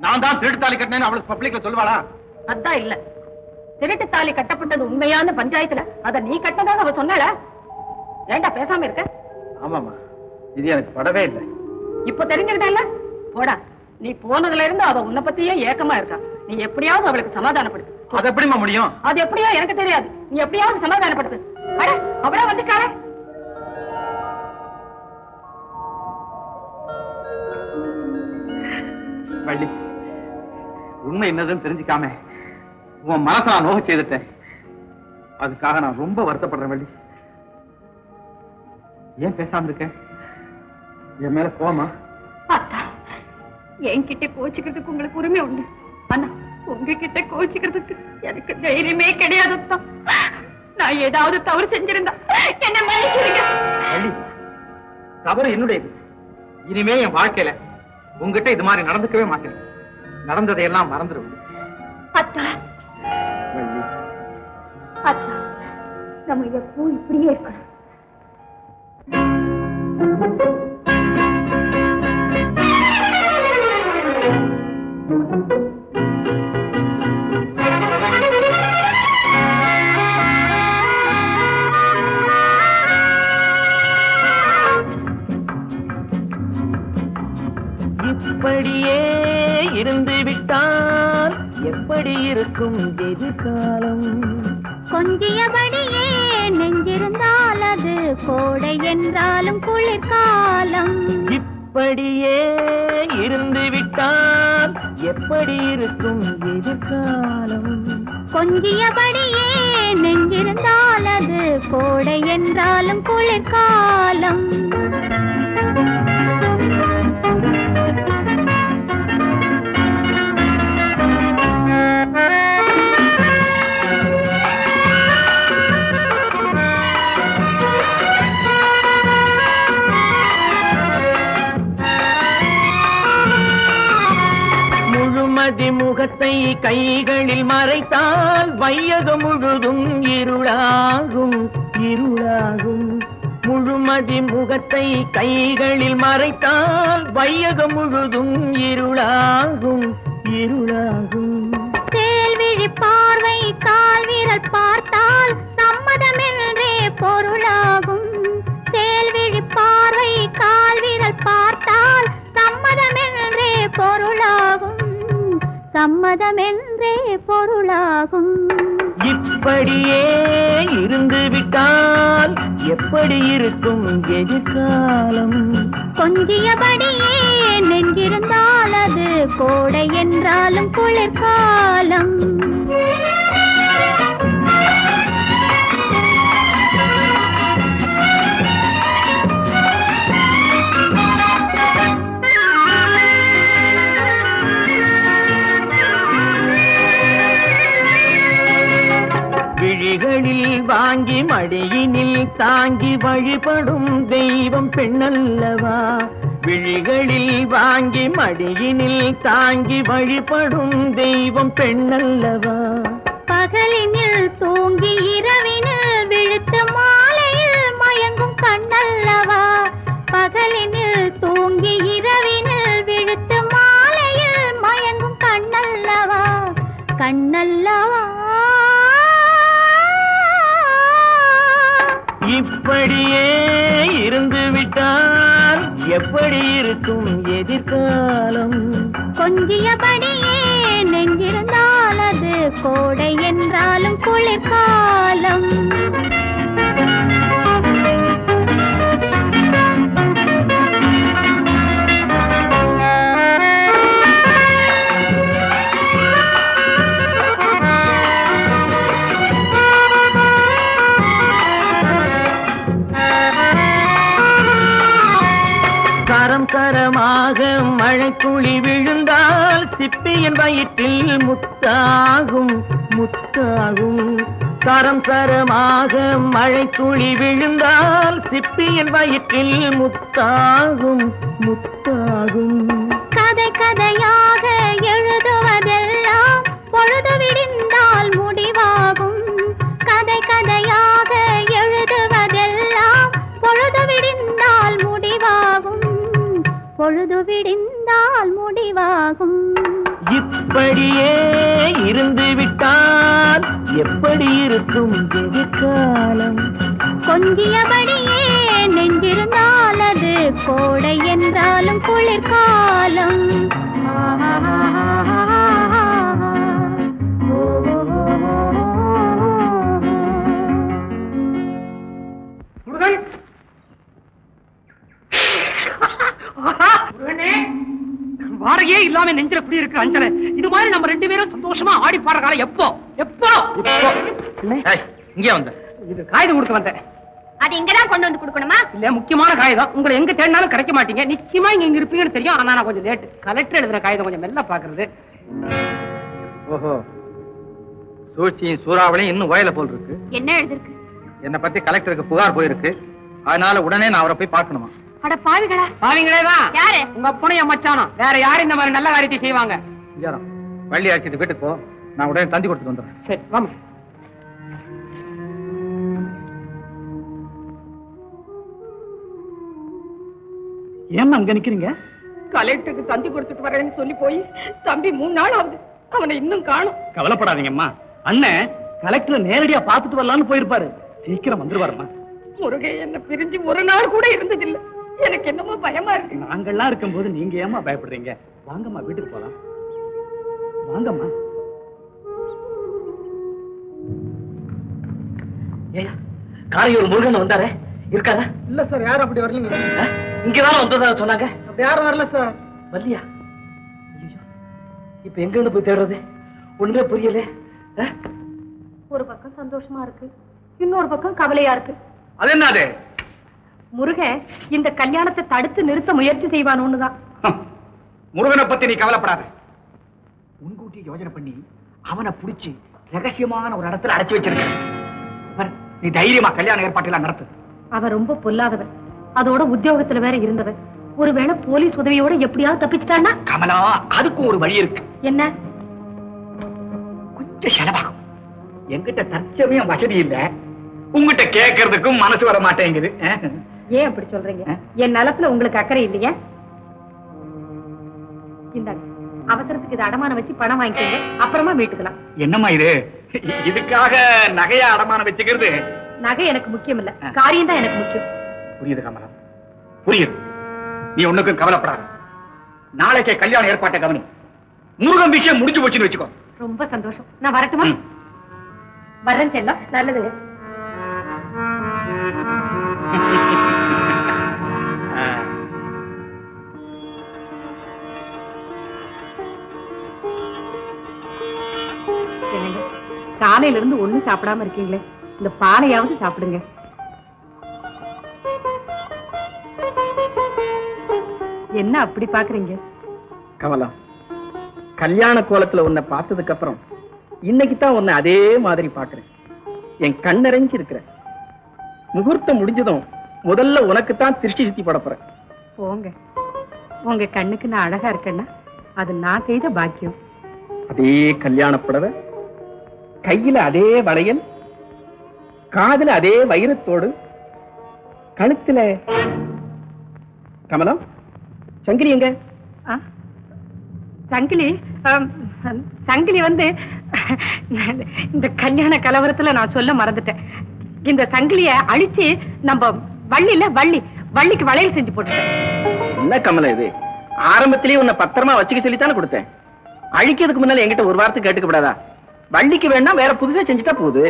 நான் தான் திருட்டு தாலி கட்டினேன்னு அவளுக்கு பப்ளிக்ல சொல்லுவாளா? அதான் இல்ல. திருட்டு தாலி கட்டப்பட்டது உண்மையான பஞ்சாயத்துல. அத நீ கட்டதாக அவ சொன்னாளா? ஏண்டா பேசாம இருக்க? ஆமாமா இது எனக்கு படவே இல்லை. இப்போ தெரிஞ்சுக்கிட்டல போடா. நீ போனதுல இருந்து அவ உன்னை பத்தியே ஏக்கமா இருக்கா. நீ எப்படியாவது அவளுக்கு சமாதானப்படுத்து. அது எப்படிமா முடியும்? அது எப்படியோ எனக்கு தெரியாது. நீ எப்படியாவது சமாதானப்படுத்து. அட அவளா வந்துட்டாளே. வள்ளி. உண்மை என்னதுன்னு தெரிஞ்சுக்காம உன் மனசை நான் நோக செய்துட்டேன். அதுக்காக நான் ரொம்ப வருத்தப்படுறேன் வள்ளி. ஏன் பேசாம இருக்க? என் மேல கோமா அத்தா என்கிட்ட கோச்சுக்கிறதுக்கு உங்களுக்கு உரிமை உண்டு. ஆனா உங்ககிட்ட கோச்சுக்கிறதுக்கு எனக்கு தைரியமே கிடையாது நான் ஏதாவது தவறு செஞ்சிருந்தா என்ன மன்னிச்சிருங்க. தவறு என்னுடையது. இனிமே என் வாழ்க்கையில உங்ககிட்ட இது மாதிரி நடந்துக்கவே மாட்டேன். நடந்ததையெல்லாம் மறந்துடும் அத்தா. அத்தா நம்ம எப்போ இப்படியே இருக்கணும். இப்படியே எப்படி இருக்கும் எதிர்காலம். கொஞ்சியபடியே நெஞ்சிருந்தால் அது கோடை என்றாலும் குளிர்காலம். இப்படியே இருந்து விட்டால் எப்படி இருக்கும் எதிர்காலம்? கொஞ்சியபடியே நெஞ்சிருந்தால் அது கோடை என்றாலும் குளிர்காலம். கைகளில் மறைத்தால் வையகம் முழுதும் இருளாகும் இருளாகும். முழுமதி முகத்தை கைகளில் மறைத்தால் வையகம் முழுதும் இருளாகும் இருளாகும். கேள்விழி பார்வை கால் வீரல் பார்த்தால் சம்மதமென்றே பொருளாகும். சம்மதமென்றே பொருளாகும். இப்படியே இருந்து விட்டால் எப்படி இருக்கும் எதிர்காலம்? கொஞ்சியபடியே நெஞ்சிருந்தால் அது கோடை என்றாலும் குளிர்காலம். கைகளில் வாங்கி மடியினில் தாங்கி வழிபடும் தெய்வம் பெண்ணல்லவா? விழிகளில் வாங்கி மடியினில் தாங்கி வழிபடும் தெய்வம் பெண்ணல்லவா? பகலினில் தூங்கி இரவினில் விழுத்து மாலையில் மயங்கும் கண்ணல்லவா? பகலினில் இருந்து எப்படி இருக்கும் எதிர்காலம்? கொஞ்சியபடியே நெஞ்சிருந்தால் அது கோடை என்றாலும் குளிர்காலம். என் வயிற்றில் முத்தாகும் முத்தாகும். கரம் சரமாக மழை துளி விழுந்தால் சிப்பி என் வயிற்றில் முத்தாகும் முத்தாகும். இப்படியே இருந்து விட்டால் எப்படி இருக்கும் வெகு காலம். கொஞ்சியபடியே வாடகையே இல்லாம நெஞ்சில குடி இருக்கு அஞ்சல. இது மாதிரி நம்ம ரெண்டு பேரும் சந்தோஷமா ஆடி பாடுற காலம் எப்போ? எப்போ? ஏய், இங்கே வந்த. இது காகிதம் கொடுக்க வந்தேன் அது இங்கதான் கொண்டு வந்து கொடுக்கணுமா? இல்ல முக்கியமான காகிதம். உங்களை எங்க தேடினாலும் கிடைக்க மாட்டீங்க. நிச்சயமா இங்க இங்க இருப்பீங்கன்னு தெரியும். ஆனா நான் கொஞ்சம் லேட் கலெக்டர் எழுதுற காகிதம் கொஞ்சம் மெல்ல பாக்குறது. ஓஹோ. சூழ்ச்சியும் சூறாவளியும் இன்னும் வயல போல் இருக்கு. என்ன எழுதிருக்கு? என்னை பத்தி கலெக்டருக்கு புகார் போயிருக்கு. அதனால உடனே நான் அவரை போய் பார்க்கணுமா? அட பாவிகளா. பாவீங்களே தான் யாரு? உங்க என் மச்சானும் வேற யாரும் இந்த மாதிரி நல்ல காரியத்தை செய்வாங்க. இங்கேரம் வள்ளி அழைச்சிட்டு வீட்டுக்கு போ. நான் உடனே தந்தி கொடுத்துட்டு வந்துடுறேன். சரி வாமா. ஏம்மா அங்க நிக்கிறீங்க? கலெக்டருக்கு தந்தி கொடுத்துட்டு வரேன்னு சொல்லி போய் தம்பி மூணு நாள் ஆகுது. அவனை இன்னும் காணும். கவலைப்படாதீங்கம்மா. அண்ணன் கலெக்டர் நேரடியா பார்த்துட்டு வரலாம்னு போயிருப்பாரு. சீக்கிரம் வந்துருவாருமா முருகே என்ன பிரிஞ்சு ஒரு நாள் கூட இருந்ததில்ல. எனக்கு என்னமோ பயமா இருக்கு. நாங்கள்லாம் இருக்கும்போது நீங்க ஏமா பயப்படுறீங்க? வாங்கம்மா வீட்டுக்கு போலாம். வாங்கம்மா. ஏய்யா காரையூர் முருகன் வந்தாரே? இருக்காதா இல்ல சார் யாரும் அப்படி வரலங்க இங்கதானே வந்ததா சொன்னாங்க? அப்படி யாரும் வரல சார். வரலையா? ஐயோ இப்ப எங்க இருந்து போய் தேடுறது? ஒண்ணுமே புரியல. ஒரு பக்கம் சந்தோஷமா இருக்கு இன்னொரு பக்கம் கவலையா இருக்கு. அது என்னது? முருகன் இந்த கல்யாணத்தை தடுத்து நிறுத்த முயற்சி செய்வானு தான். முருகனை பத்தி நீ கவலைப்படாத. முன்கூட்டி யோசனை பண்ணி அவனை புடிச்சு ரகசியமான ஒரு இடத்துல அடைச்சு வச்சிருக்க. நீ தைரியமா கல்யாண ஏற்பாட்டெல்லாம் நடத்து. அவன் ரொம்ப பொல்லாதவன் அதோட உத்தியோகத்துல வேற இருந்தவன் ஒருவேளை போலீஸ் உதவியோட எப்படியாவது தப்பிச்சிட்டான்னா? கமலா அதுக்கும் ஒரு வழி இருக்கு. என்ன? கொஞ்சம் செலவாகும். என்கிட்ட தற்சமயம் வசதி இல்ல. உங்ககிட்ட கேட்கறதுக்கும் மனசு வர மாட்டேங்குது. ஏன் அப்படி சொல்றீங்க? என் நலத்துல உங்களுக்கு அக்கறை இல்லையா? இந்தாங்க அவசரத்துக்கு இதை அடமானம் வச்சு பணம் வாங்கிக்கோங்க. அப்புறமா மீட்டுக்கலாம் என்னம்மா இது? இதுக்காக நகையா அடமானம் வச்சுக்கிறது? நகை எனக்கு முக்கியம் இல்ல காரியம் தான் எனக்கு முக்கியம். புரியுது கமலா புரியுது. நீ ஒண்ணுக்கும் கவலைப்படாத. நாளைக்கே கல்யாண ஏற்பாட்டை கவனி. முருகன் விஷயம் முடிஞ்சு போச்சுன்னு வச்சுக்கோ. ரொம்ப சந்தோஷம். நான் வரட்டுமா. வர்றேன் செல்லம். நல்லதுங்க காலையில இருந்து ஒண்ணும் சாப்பிடாம இருக்கீங்களே இந்த பாலையாவது சாப்பிடுங்க. என்ன அப்படி பாக்குறீங்க? கமலா கல்யாண கோலத்துல உன்னை பார்த்ததுக்கு அப்புறம் இன்னைக்கு தான் உன்னை அதே மாதிரி பாக்குறேன். என் கண்ணறிஞ்சு இருக்கிறேன் முகூர்த்தம் முடிஞ்சதும் முதல்ல உனக்கு தான் திருஷ்டி சுத்தி போட போறேன். போங்க. உங்க கண்ணுக்கு நான் அழகா இருக்கேன்னா அது நான் செய்த பாக்கியம். அதே கல்யாண புடவை கையில அதே வளையல் காதுல அதே வைரத்தோடு கழுத்துல கமலம். சங்கிலி எங்க? ஆ? சங்கிலி சங்கிலி வந்து இந்த கல்யாண கலவரத்துல நான் சொல்ல மறந்துட்டேன். இந்த சங்கிலிய அழிச்சு நம்ம வள்ளியில வள்ளி வள்ளிக்கு வளையல் செஞ்சு போட்டுட்டேன். என்ன கமலம் இது? ஆரம்பத்திலேயே உன்னை பத்திரமா வச்சுக்க சொல்லித்தானே கொடுத்தேன். அழிக்கிறதுக்கு முன்னால என்கிட்ட ஒரு வார்த்தை கேட்டுக்கப்படாதா வள்ளிக்கு வேணா வேற புதுசா செஞ்சுட்டா போகுது.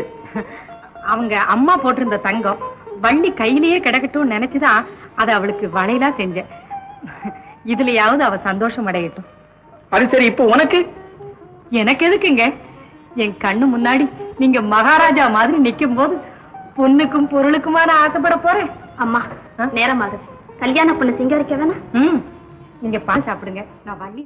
அவங்க அம்மா போட்டிருந்த தங்கம் வள்ளி கையிலேயே கிடக்கட்டும் நினைச்சுதான் அதை அவளுக்கு வளையலா செஞ்சேன். இதுலயாவது அவ சந்தோஷம் அடையட்டும். அது சரி இப்போ உனக்கு? எனக்கு எதுக்குங்க? என் கண்ணு முன்னாடி நீங்க மகாராஜா மாதிரி நிக்கும் போது பொண்ணுக்கும் பொருளுக்குமா நான் ஆசைப்பட போறேன். அம்மா நேரம் ஆகுது. கல்யாண பொண்ணு சிங்கரிக்க வேணா? ம் நீங்க பால் சாப்பிடுங்க. நான் வள்ளி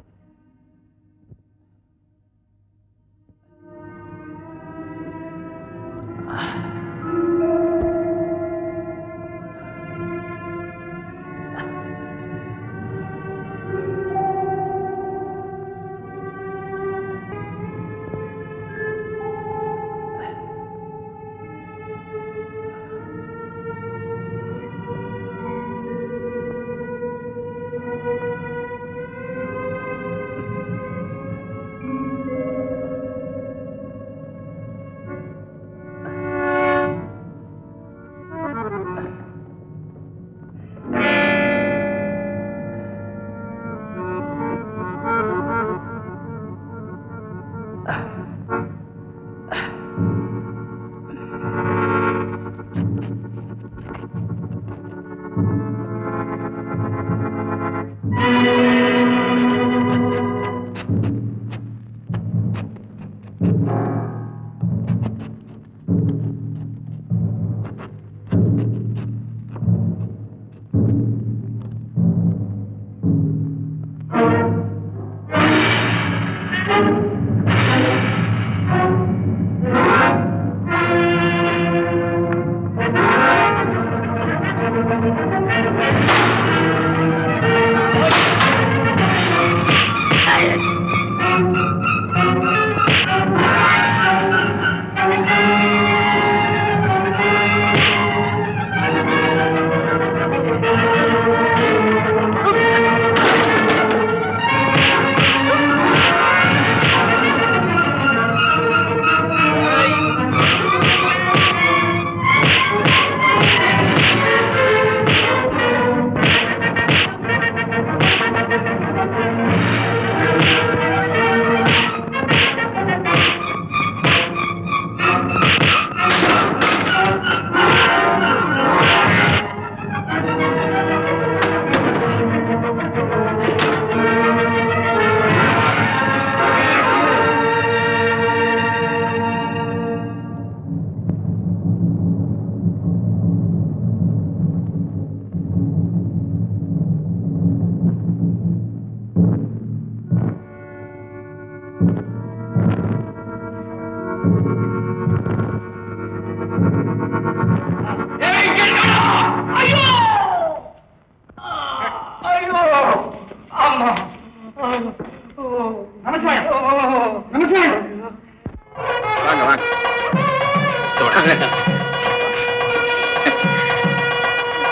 Uh.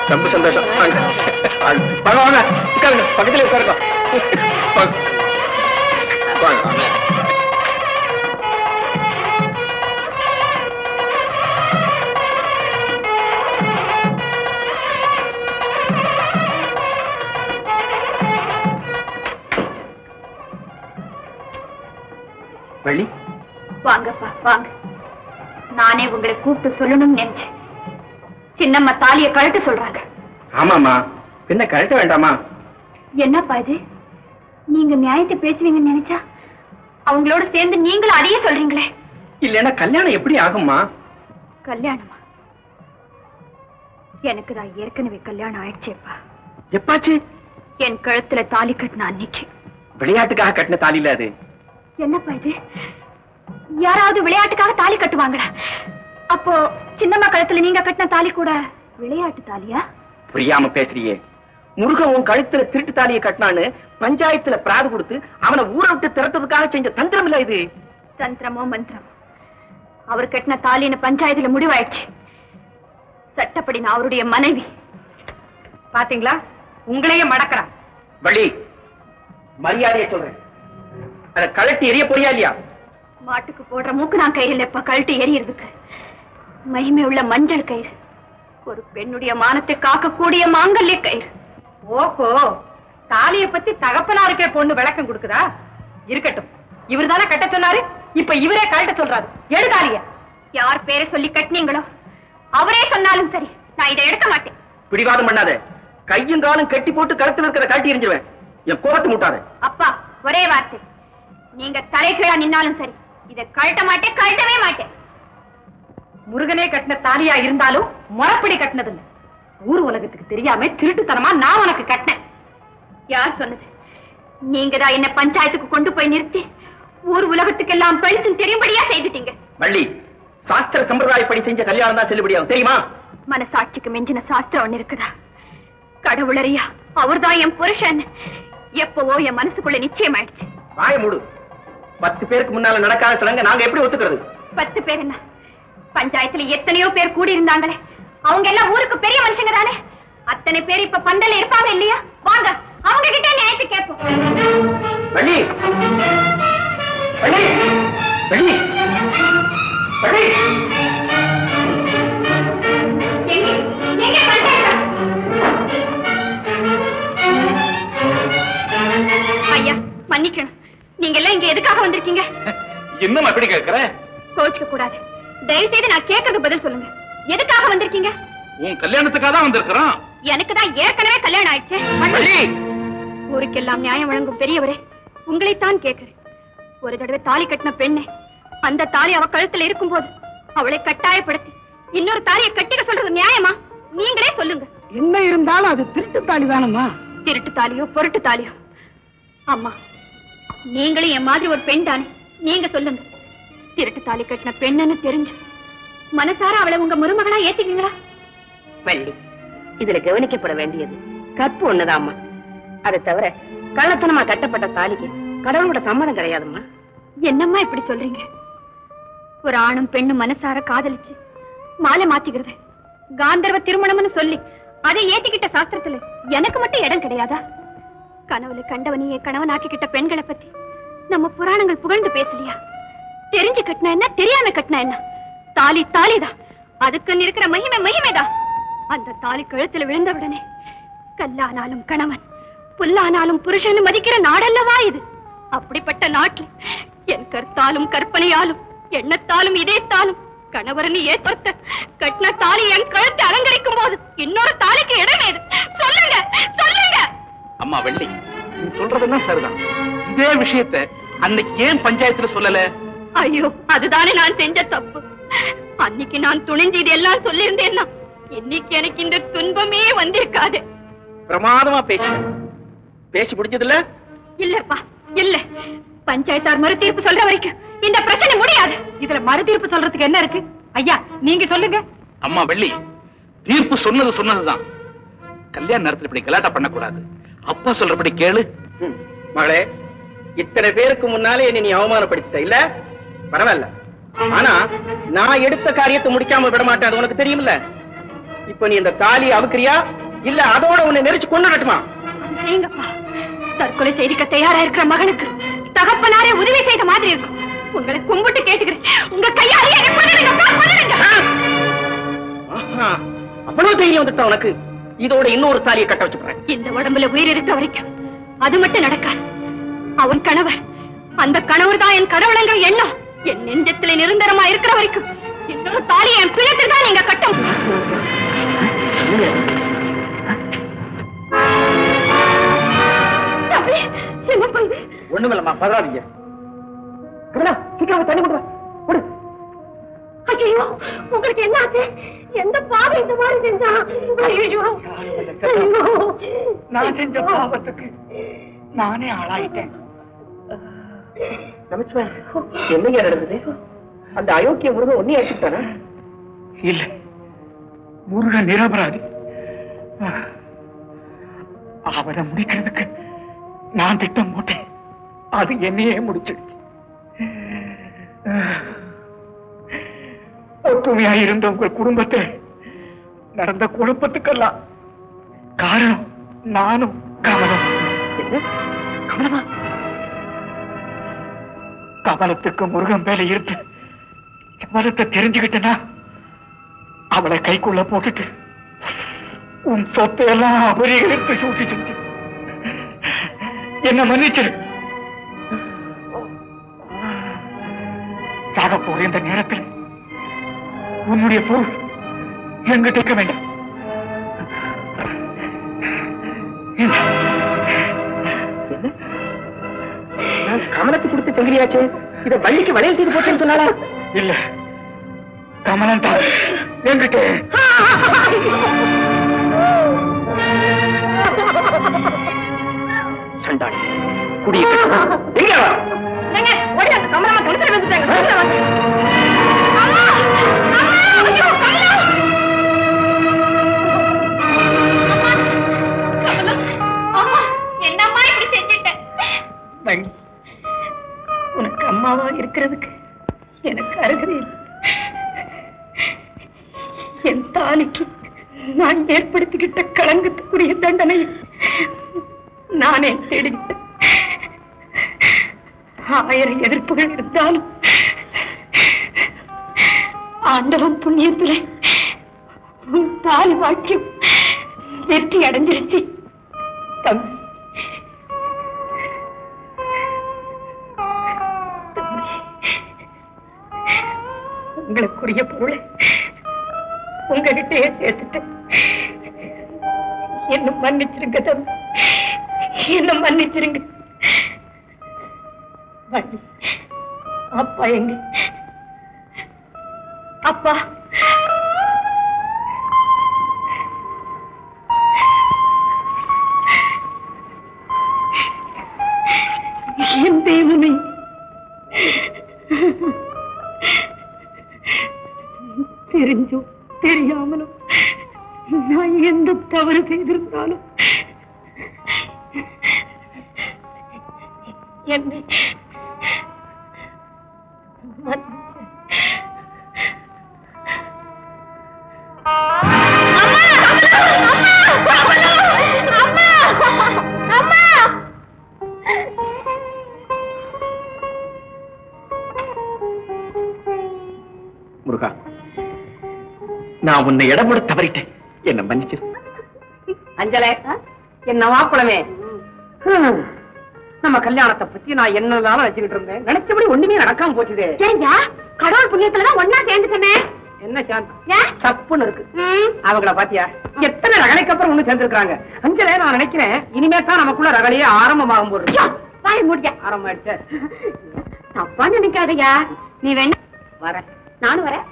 ரொம்ப சந்தோஷம். வாங்க. வாங்க. உட்காருங்க. பக்கத்துல உட்காருங்க. வாங்க. வள்ளி? வாங்கப்பா வாங்க. நானே உங்களை கூப்பிட்டு சொல்லணும்னு நினைச்சேன். சின்னம்மா தாலிய கழட்ட சொல்றாங்க. ஆமாமா பின்ன கழட்ட வேண்டாமா? என்னப்பா இது? நீங்க நியாயத்தை பேசுவீங்கன்னு நினைச்சா அவங்களோட சேர்ந்து நீங்களும் அதையே சொல்றீங்களே. இல்லைன்னா கல்யாணம் எப்படி ஆகும்மா? கல்யாணமா? எனக்கு தான் ஏற்கனவே கல்யாணம் ஆயிடுச்சேப்பா. எப்பாச்சு? என் கழுத்துல தாலி கட்டின அன்னைக்கு. விளையாட்டுக்காக கட்டின தாலி இல்ல அது. என்னப்பா இது? யாராவது விளையாட்டுக்காக தாலி கட்டுவாங்களா? அப்போ சின்னம்மா கழுத்துல நீங்க கட்டின தாலி கூட விளையாட்டு தாலியா? புரியாம பேசுறியே. முருகன் உன் கழுத்துல திருட்டு தாலியை கட்டினான்னு பஞ்சாயத்துல பிராது கொடுத்து அவனை ஊரை விட்டு திரட்டதுக்காக செஞ்ச தந்திரம் இல்ல இது. தந்திரமோ மந்திரமோ? அவர் கட்டின தாலின்னு பஞ்சாயத்துல முடிவாயிடுச்சு. சட்டப்படி நான் அவருடைய மனைவி. பாத்தீங்களா? உங்களையே மடக்கறா வள்ளி மரியாதையை சொல்றேன். அத கழட்டி எரிய போறியா இல்லையா? மாட்டுக்கு போடுற மூக்கு நான் கயிறு இல்லப்பா கழட்டி எரியறதுக்கு மகிமை உள்ள மஞ்சள் கயிறு. ஒரு பெண்ணுடைய மானத்தை காக்கக்கூடிய மாங்கல்ய கயிறு. ஓஹோ தாலிய பத்தி தகப்பனாருக்கே பொண்ணு விளக்கம் கொடுக்குதா? இருக்கட்டும். இவர்தானே கட்ட சொன்னாரு? இப்ப இவரே கழட்ட சொல்றாரு. எடு தாலிய. யார் பேரை சொல்லி கட்டினீங்களோ அவரே சொன்னாலும் சரி நான் இதை எடுக்க மாட்டேன். பிடிவாதம் பண்ணாத. கையும் காலும் கட்டி போட்டு கழுத்துல இருக்கிற கழட்டி எரிஞ்சிருவேன் என் கோபத்தை முட்டாத. அப்பா ஒரே வார்த்தை. நீங்க தலைகீழா நின்னாலும் சரி இதை கழட்ட மாட்டேன் கழட்டவே மாட்டேன். முருகனே கட்டின தாலியா இருந்தாலும் முறப்படி கட்டினது இல்ல ஊர் உலகத்துக்கு தெரியாம திருட்டுத்தனமா நான் உனக்கு கட்டினேன். யார் சொன்னது? நீங்க தான் என்ன பஞ்சாயத்துக்கு கொண்டு போய் நிறுத்தி ஊர் உலகத்துக்கெல்லாம் பழிச்சும் தெரியும்படியா செய்துட்டீங்க? வள்ளி சாஸ்திர சம்பிரதாயப்படி செஞ்ச கல்யாணம் தான் செல்லுபடியாகும் தெரியுமா? மனசாட்சிக்கு மிஞ்சின சாஸ்திரம் ஒண்ணு இருக்குதா? கடவுளறியா அவர்தான் என் புருஷன். எப்பவோ என் மனசுக்குள்ள நிச்சயமாயிடுச்சு. வாய மூடு. பத்து பேருக்கு முன்னால நடக்காத சடங்க நாங்க எப்படி ஒத்துக்கிறது? பத்து பேர் என்ன? பஞ்சாயத்துல எத்தனையோ பேர் கூடி இருந்தாங்களே அவங்க எல்லாம் ஊருக்கு பெரிய மனுஷங்க தானே? அத்தனை பேர் இப்ப பந்தல்ல இருப்பாங்க இல்லையா? வாங்க அவங்க கிட்ட நியாயத்தை கேட்போம். வள்ளி! வள்ளி! வள்ளி! வள்ளி! எப்படி கேட்கிற? கோச்சுக்க கூடாது. தயவு செய்து நான் கேட்கறதுக்கு பதில் சொல்லுங்க. எதுக்காக வந்திருக்கீங்க? உன் கல்யாணத்துக்காக தான் வந்திருக்கிறோம். எனக்கு தான் ஏற்கனவே கல்யாணம் ஆயிடுச்சு. ஊருக்கெல்லாம் நியாயம் வழங்கும் பெரியவரே உங்களைத்தான் கேட்கிறேன். ஒரு தடவை தாலி கட்டின பெண்ணே அந்த தாலி அவ கழுத்துல இருக்கும்போது அவளை கட்டாயப்படுத்தி இன்னொரு தாலியை கட்டிக்க சொல்றது நியாயமா? நீங்களே சொல்லுங்க. என்ன இருந்தாலும் அது திருட்டு தாலி தானம்மா திருட்டு தாலியோ பொருட்டு தாலியோ? அம்மா நீங்களும் என் மாதிரி ஒரு பெண் தானே? நீங்க சொல்லுங்க. திருட்டு தாலி கட்டின பெண்ணுன்னு தெரிஞ்சு. மனசார அவளை உங்க மருமகளா ஏத்துக்கீங்களா? வள்ளி இதுல கவனிக்கப்பட வேண்டியது கற்பு ஒண்ணுதாம்மா. அதை தவிர கள்ளத்தனமா கட்டப்பட்ட தாலிக்கு கடவுளோட சம்மதம் கிடையாதும்மா. என்னம்மா இப்படி சொல்றீங்க? ஒரு ஆணும் பெண்ணும் மனசார காதலிச்சு மாலை மாத்திக்கிறது. காந்தர்வ திருமணம்னு சொல்லி அதை ஏத்திக்கிட்ட சாஸ்திரத்துல எனக்கு மட்டும் இடம் கிடையாதா? கனவுல கண்டவனையே கணவனாக்கிக்கிட்ட பெண்களை பத்தி நம்ம புராணங்கள் புகழ்ந்து பேசலையா? தெரிஞ்சு கட்டினா என்ன தெரியாம கட்டினா என்ன? தாலி தாலிதான் அதுக்குன்னு இருக்கிற மகிமை மகிமைதான் அந்த தாலி கழுத்துல விழுந்தவுடனே கல்லானாலும் கணவன் புல்லானாலும் புருஷன் மதிக்கிற நாடல்லவா இது? அப்படிப்பட்ட நாட்டில் என் கருத்தாலும் கற்பனையாலும் எண்ணத்தாலும் இதயத்தாலும் கணவரனி ஏற்படுத்த கட்டின தாலி என் கழுத்தை அலங்கரிக்கும் போது இன்னொரு தாலிக்கு இடம் ஏது? சொல்லுங்க சொல்லுங்க. அம்மா வெள்ளி நீ சொல்றதெல்லாம் சரிதான். இதே விஷயத்த அன்னைக்கு ஏன் பஞ்சாயத்துல சொல்லல? ஐயோ அதுதானே நான் செஞ்ச தப்பு. அன்னைக்கு நான் துணிஞ்சு இதெல்லாம் சொல்லியிருந்தேன்னா இன்னைக்கு எனக்கு இந்த துன்பமே வந்திருக்காது. பிரமாதமா பேசி. பேசி முடிஞ்சதுல இல்லப்பா இல்ல. பஞ்சாயத்தார் மறு தீர்ப்பு சொல்ற வரைக்கும் இந்த பிரச்சனை முடியாது. இதுல மறு தீர்ப்பு சொல்றதுக்கு என்ன இருக்கு? ஐயா நீங்க சொல்லுங்க. அம்மா வெள்ளி தீர்ப்பு சொன்னது சொன்னதுதான். கல்யாண நேரத்துல இப்படி கலாட்டா பண்ணக்கூடாது. அப்பா சொல்றபடி கேளு. மகளே இத்தனை பேருக்கு முன்னாலே என்னை நீ அவமானப்படுத்திட்ட இல்ல? பரவாயில்ல. ஆனா நான் எடுத்த காரியத்தை முடிக்காம விட மாட்டேன் உனக்கு தெரியுமில்ல இப்ப நீ இந்த தாலியை அவுக்குறியா இல்ல அதோட உன்னை நெரிச்சு செய்யுங்கப்பா தற்கொலை செய்திக்க தயாரா இருக்கிற மகனுக்கு தகப்பனாரே உதவி செய்த மாதிரி இருக்கும். உங்களை கும்பிட்டு கேட்டுக்கிறேன். உங்க கையாலே என்னை கொன்னுடுங்கப்பா, கொன்னுடுங்க. ஆஹா, அவ்வளவு தைரியம் வந்துட்ட உனக்கு? இதோட இன்னொரு தாலியை கட்ட வச்சுக்கிறேன். இந்த உடம்புல உயிர் இருக்க வரைக்கும் அது மட்டும் நடக்காது. அவன் கணவர் அந்த கணவர் தான் என் கடவுளுங்கிற எண்ணம். என் நெஞ்சத்துல நிரந்தரமா இருக்கிற வரைக்கும் இன்னொரு தாலியை என் பிணத்தில் தான் நீங்க பண்ணுது ஒண்ணுமில்லம்மா பதறாதீங்க. கமலா சீக்கிரம் தண்ணி கொண்டு வா. கொடு. ஐயோ உங்களுக்கு என்ன ஆச்சு? எந்த பாவை இந்த மாதிரி செஞ்சா? ஐயோ. நான் செஞ்ச பாவத்துக்கு நானே ஆளாயிட்டேன். நமச்சிவாய் என்னங்க நடந்தது? அந்த அயோக்கிய முருகன் ஒன்னே அடிச்சுட்டானா இல்ல. முருகன் நிரபராதி. அவரை முடிக்கிறதுக்கு நான் திட்டம் போட்டேன். அது என்னையே முடிச்சிடுச்சு ஒற்றுமையா இருந்த உங்கள் குடும்பத்தை நடந்த குழப்பத்துக்கெல்லாம் காரணம் நானும் கமலம் கமலமா கமலத்துக்கு முருகன் மேல இருந்து கமலத்தை தெரிஞ்சுக்கிட்டனா? அவளை கைக்குள்ள போட்டுட்டு உன் சொத்தை எல்லாம் அபரிகளுக்கு சூட்டி செஞ்சு என்ன மன்னிச்சிரு. சாக போற இந்த நேரத்தில் உன்னுடைய பொருள் எங்கிட்ட இருக்க வேண்டாம். நான் கமலத்துக்கு கொடுத்த செங்கிலியாச்சே இத வள்ளிக்கு வளையல் செய்து போட்டேன்னு சொன்னாளா? இல்ல. கமலம் தான் எங்கிட்ட சண்டாளி குடிய எங்க? ஓடி அந்த கமலமா வந்துட்டாங்க. அம்மாவா இருக்கிறதுக்கு எனக்கு அருகதை என் தாலிக்கு நான் ஏற்படுத்திக்கிட்ட களங்கத்துக்குரிய தண்டனை நானே தேடிக்கிட்டேன் ஆயிரம் எதிர்ப்புகள் இருந்தாலும் ஆண்டவன் புண்ணியத்திலே உன் தாலி வாக்கியம் வெற்றி அடைஞ்சிருச்சு. தம்பி. உங்களுக்குரிய பொருளை உங்ககிட்டயே சேர்த்துட்டேன் என்ன மன்னிச்சிருங்க தம்பி. என்ன மன்னிச்சிருங்க. வள்ளி, அப்பா எங்க? அப்பா தவறு செய்திருந்தாலும் என்னை முருகா நான் உன்னை இடப்பட தவறிட்டேன். என்ன மன்னிச்சிரு. அஞ்சலே என்ன மாப்பிளமே. நம்ம கல்யாணத்தை பத்தி நான் என்னதான் நினைச்சுக்கிட்டு இருந்தேன். நினைச்சபடி ஒண்ணுமே நடக்காம போச்சுதே. ஏய்யா, கடவுள் புண்ணியத்துலதான் ஒன்னா சேர்ந்துட்டமே. என்ன சாந்தி ஏன்? சப்புன்னு இருக்கு. அவங்கள பாத்தியா? எத்தனை ரகலைக்கு அப்புறம் ஒண்ணு சேர்ந்திருக்காங்க அஞ்சலே நான் நினைக்கிறேன் இனிமே தான் நமக்குள்ள ரகலையே ஆரம்பமாகும் போது வாயை மூடிக்க. ஆரம்பமாயிடுச்சு. தப்பா நினைக்காதயா. நீ வேணா வரேன். நானும் வரேன்.